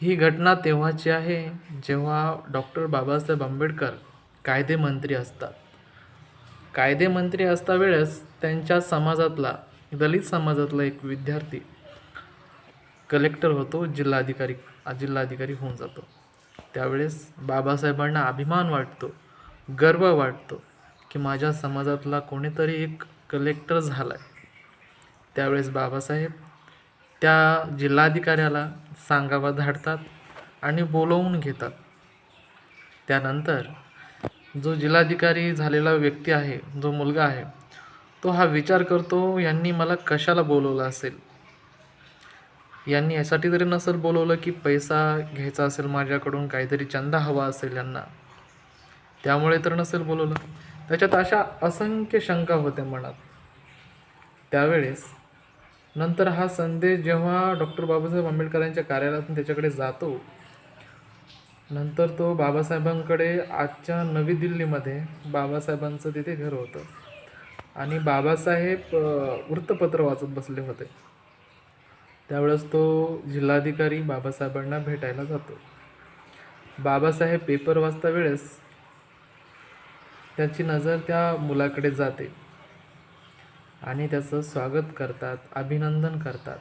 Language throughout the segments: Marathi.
ही घटना तेव्हाची आहे जेव्हा डॉक्टर बाबासाहेब आंबेडकर कायदेमंत्री असतात. कायदेमंत्री असता वेळेस त्यांच्या समाजातला दलित समाजातला एक विद्यार्थी कलेक्टर होतो जिल्हाधिकारी जिल्हाधिकारी होऊन जातो. त्यावेळेस बाबासाहेबांना अभिमान वाटतो गर्व वाटतो की माझ्या समाजातला कोणीतरी एक कलेक्टर झाला आहे त्यावेळेस बाबासाहेब त्या जिल्हाधिकाऱ्याला सांगावा धाडतात आणि बोलवून घेतात. त्यानंतर जो जिल्हाधिकारी झालेला व्यक्ती आहे जो मुलगा आहे तो हा विचार करतो यांनी मला कशाला बोलवलं असेल? यांनी यासाठी तरी नसेल बोलवलं की पैसा घ्यायचा असेल माझ्याकडून काहीतरी चंदा हवा असेल यांना? त्यामुळे तर नसेल बोलवलं. त्याच्यात अशा असंख्य शंका होत्या मनात. त्यावेळेस नंतर हा संदेश जेव्हा डॉक्टर बाबासाहेब आंबेडकरांच्या कार्यालयातून त्याच्याकडे जातो नंतर तो बाबासाहेबांकडे आजच्या नवी दिल्लीमध्ये बाबासाहेबांचं तिथे घर होतं. आणि बाबासाहेब वृत्तपत्र वाचत बसले होते. त्यावेळेस तो जिल्हाधिकारी बाबासाहेबांना भेटायला जातो. बाबासाहेब पेपर वाचता वेळेस त्याची नजर त्या मुलाकडे जाते. आणि त्याचं स्वागत करतात अभिनंदन करतात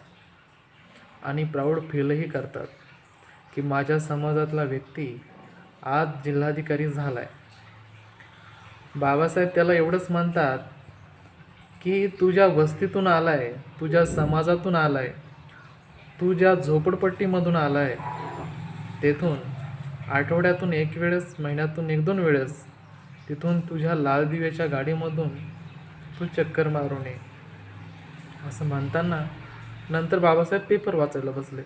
आणि प्राऊड फीलही करतात की माझ्या समाजातला व्यक्ती आज जिल्हाधिकारी झाला आहे बाबासाहेब त्याला एवढंच म्हणतात की तुझ्या वस्तीतून आला आहे तुझ्या समाजातून आला तू ज्या झोपडपट्टीमधून आला आहे तेथून आठवड्यातून एक वेळेस महिन्यातून एक दोन वेळेस तिथून तुझ्या लाल दिव्याच्या गाडीमधून तू चक्कर मारू नये. असं म्हणताना नंतर बाबासाहेब पेपर वाचायला बसले.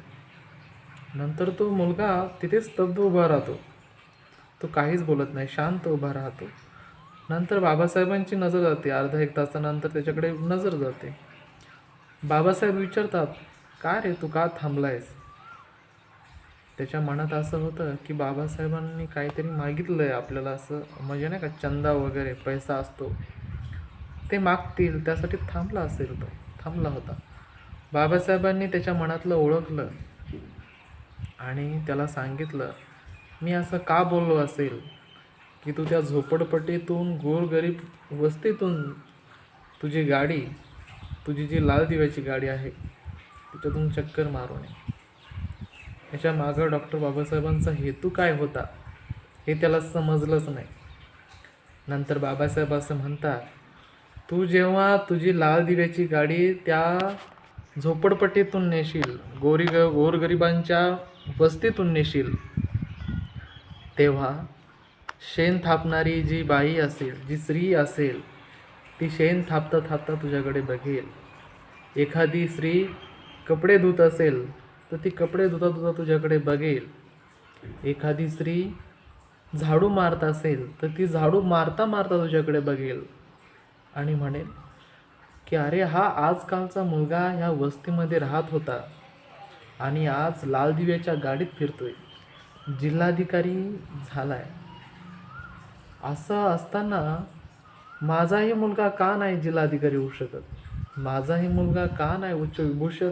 नंतर तो मुलगा तिथे स्तब्ध उभा राहतो. तो काहीच बोलत नाही शांत उभा राहतो. नंतर बाबासाहेबांची नजर जाते. अर्धा एक तासानंतर त्याच्याकडे नजर जाते. बाबासाहेब विचारतात का रे तू का थांबलायस? त्याच्या मनात असं होतं की बाबासाहेबांनी काहीतरी मागितलं आहे आपल्याला असं. म्हणजे नाही का चंदा वगैरे पैसा असतो. ते मागतील त्यासाठी थांबला असेल तो थांबला होता. बाबासाहेबांनी त्याच्या मनातलं ओळखलं आणि त्याला सांगितलं मी असं का बोललो असेल की तू त्या झोपडपट्टीतून गोरगरीब वस्तीतून तुझी गाडी तुझी जी लाल दिव्याची गाडी आहे तिच्यातून चक्कर मारू नये. याच्या मागं डॉक्टर बाबासाहेबांचा हेतू काय होता हे त्याला समजलंच नाही. नंतर बाबासाहेब असं म्हणतात तू जेव्हा तुझी लाल दिव्याची गाडी त्या झोपडपट्टीतून नेशील गोरी गोरगरिबांच्या वस्तीतून नेशील तेव्हा शेण थापणारी जी बाई असेल जी स्त्री असेल ती शेण थापता थापता तुझ्याकडे बघेल. एखादी स्त्री कपडे धुत असेल तर ती कपडे धुता धुता तुझ्याकडे बघेल. एखादी स्त्री झाडू मारत असेल तर ती झाडू मारता मारता तुझ्याकडे बघेल. आणि म्हणेल की अरे हा आजकालचा मुलगा ह्या वस्तीमध्ये राहत होता आणि आज लाल दिव्याच्या गाडीत फिरतोय. जिल्हाधिकारी झालाय. असं असताना माझाही मुलगा का नाही जिल्हाधिकारी होऊ शकत? माझाही मुलगा का नाही उच्च विभूषक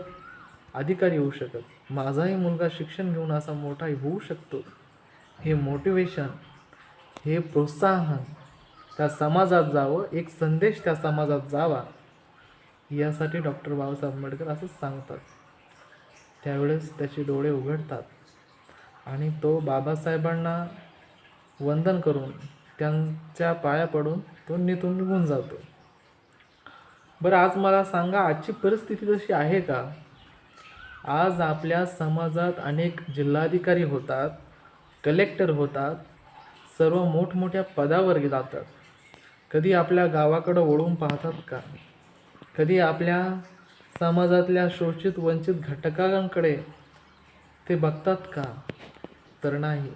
अधिकारी होऊ शकत? माझाही मुलगा शिक्षण घेऊन असा मोठा होऊ शकतो? हे मोटिवेशन हे प्रोत्साहन त्या समाजात जावं एक संदेश त्या समाजात जावा यासाठी डॉक्टर बाबासाहेब आंबेडकर असंच सांगतात. त्यावेळेस त्याचे डोळे उघडतात आणि तो बाबासाहेबांना वंदन करून त्यांच्या पाया पडून तो निथून निघून जातो. बरं आज मला सांगा आजची परिस्थिती तशी आहे का? आज आपल्या समाजात अनेक जिल्हाधिकारी होतात कलेक्टर होतात सर्व मोठमोठ्या पदावर जातात. कधी आपल्या गावाकडं वळून पाहतात का? कधी आपल्या समाजातल्या शोषित वंचित घटकांकडे ते बघतात का? तर नाही.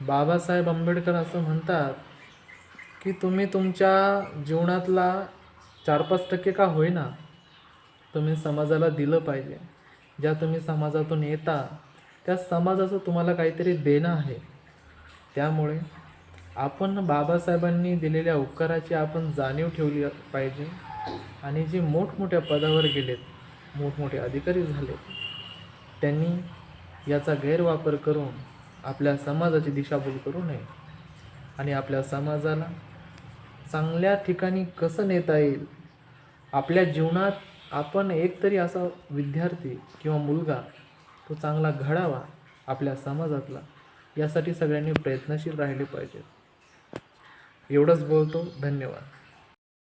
बाबासाहेब आंबेडकर असं म्हणतात की तुम्ही तुमच्या जीवनातला चार पाच टक्के का होईना? तुम्ही समाजाला दिलं पाहिजे. ज्या तुम्ही समाजातून येता त्या समाजाचं तुम्हाला काहीतरी देणं आहे. त्यामुळे आपण बाबासाहेबांनी दिलेल्या उपकाराची आपण जाणीव ठेवली पाहिजे. आणि जे मोठमोठ्या पदावर गेलेत मोठमोठे अधिकारी झाले त्यांनी याचा गैरवापर करून आपल्या समाजाची दिशाभूल करू नये. आणि आपल्या समाजाला चांगल्या ठिकाणी कसं नेता येईल आपल्या जीवनात आपण एकतरी असा विद्यार्थी किंवा मुलगा तो चांगला घडावा आपल्या समाजातला यासाठी सगळ्यांनी प्रयत्नशील राहिले पाहिजेत. एवढंच बोलतो. धन्यवाद.